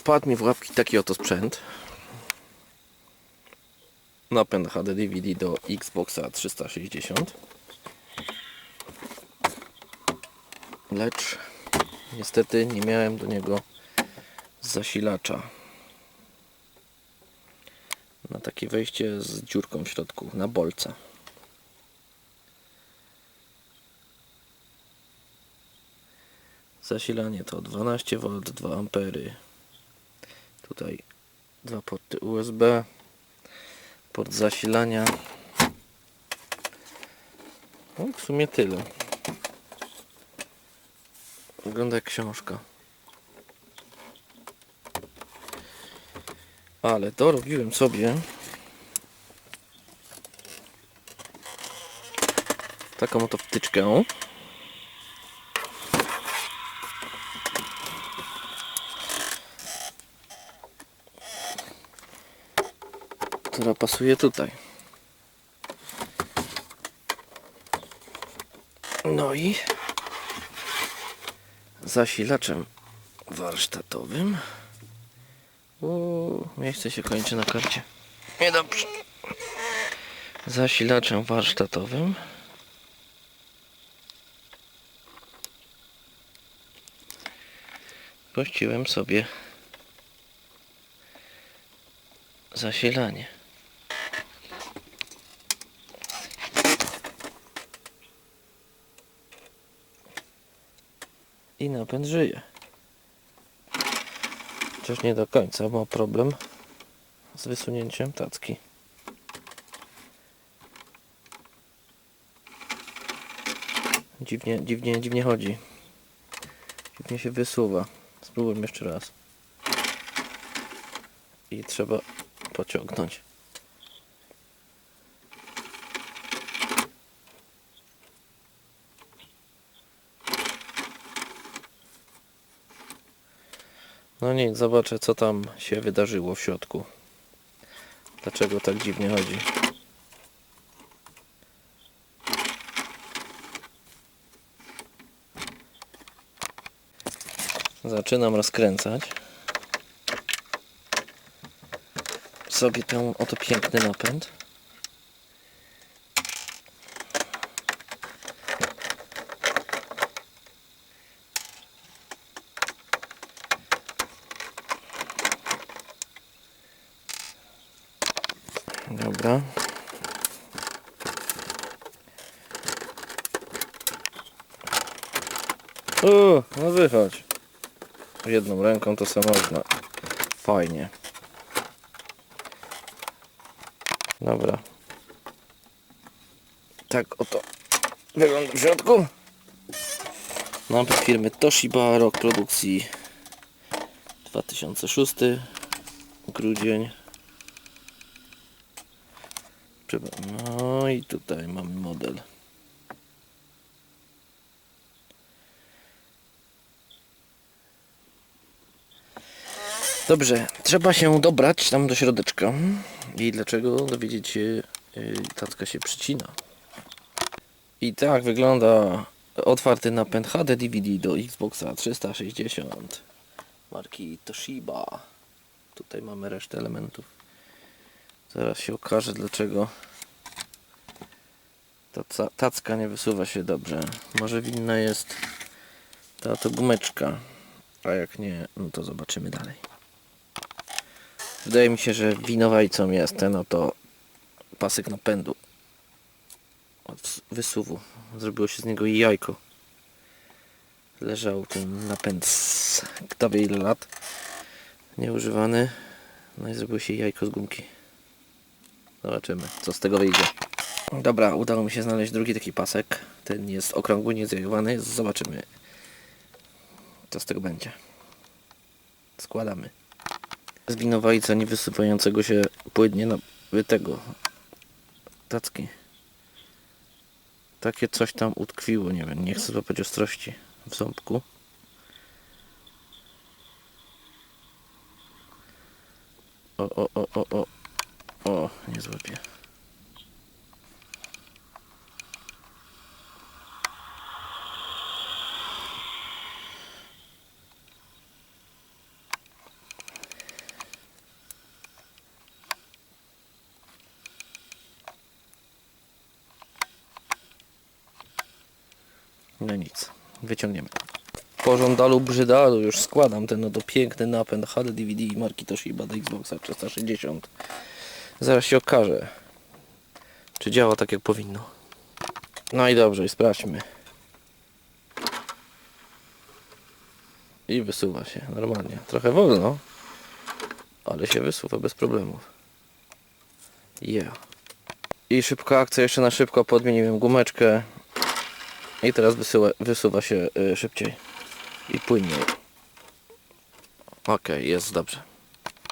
Wpadł mi w łapki taki oto sprzęt. Napęd HD DVD do Xboxa 360. Lecz niestety nie miałem do niego zasilacza. Na takie wejście z dziurką w środku, na bolca. Zasilanie to 12V, 2 ampery. Tutaj dwa porty USB, port zasilania. No, w sumie tyle. Wygląda jak książka. Ale dorobiłem sobie taką oto wtyczkę. Która pasuje tutaj. No i zasilaczem warsztatowym. Uuu, miejsce się kończy na karcie. Niedobrze. Zasilaczem warsztatowym. Puściłem sobie zasilanie. I napęd żyje. Chociaż nie do końca ma problem z wysunięciem tacki. Dziwnie, dziwnie, dziwnie chodzi. Dziwnie się wysuwa. Spróbujmy jeszcze raz. I trzeba pociągnąć. No nic, zobaczę co tam się wydarzyło w środku. Dlaczego tak dziwnie chodzi. Zaczynam rozkręcać. Sobie ten oto piękny napęd. Dobra. No wychodź. Jedną ręką to samo można. Fajnie. Dobra. Tak oto wygląda w środku. Napęd firmy Toshiba, rok produkcji 2006 grudzień no i tutaj mamy model. Dobrze, trzeba się dobrać tam do środeczka. I dlaczego dowiedzieć się, yy, tacka się przycina. I tak wygląda otwarty napęd HD DVD do Xboxa 360 marki Toshiba. Tutaj mamy resztę elementów. Zaraz się okaże dlaczego ta tacka nie wysuwa się dobrze. Może winna jest ta to gumeczka. A jak nie, no to zobaczymy dalej. Wydaje mi się, że winowajcą jest ten oto pasek napędu. Od wysuwu. Zrobiło się z niego jajko. Leżał ten napęd z kto wie ile lat. Nieużywany. No i zrobiło się jajko z gumki. Zobaczymy, co z tego wyjdzie. Dobra, udało mi się znaleźć drugi taki pasek. Ten jest okrągły, niezjajowany. Zobaczymy, co z tego będzie. Składamy. Z winowajca nie wysypującego się płynnie na tego tacki. Takie coś tam utkwiło, nie wiem, nie chcę złapać ostrości w ząbku. O, o, o, o, o. O, nie złapię. No nic, wyciągniemy. Po żądalu brzydalu już składam ten oto piękny napęd HD DVD marki Toshiba do Xboxa 360. Zaraz się okaże, czy działa tak jak powinno. No i dobrze, i sprawdźmy. I wysuwa się normalnie. Trochę wolno, ale się wysuwa bez problemów. Yeah. I szybka akcja, jeszcze na szybko podmieniłem gumeczkę. I teraz wysyła, wysuwa się y, szybciej i płynniej. Ok, jest dobrze.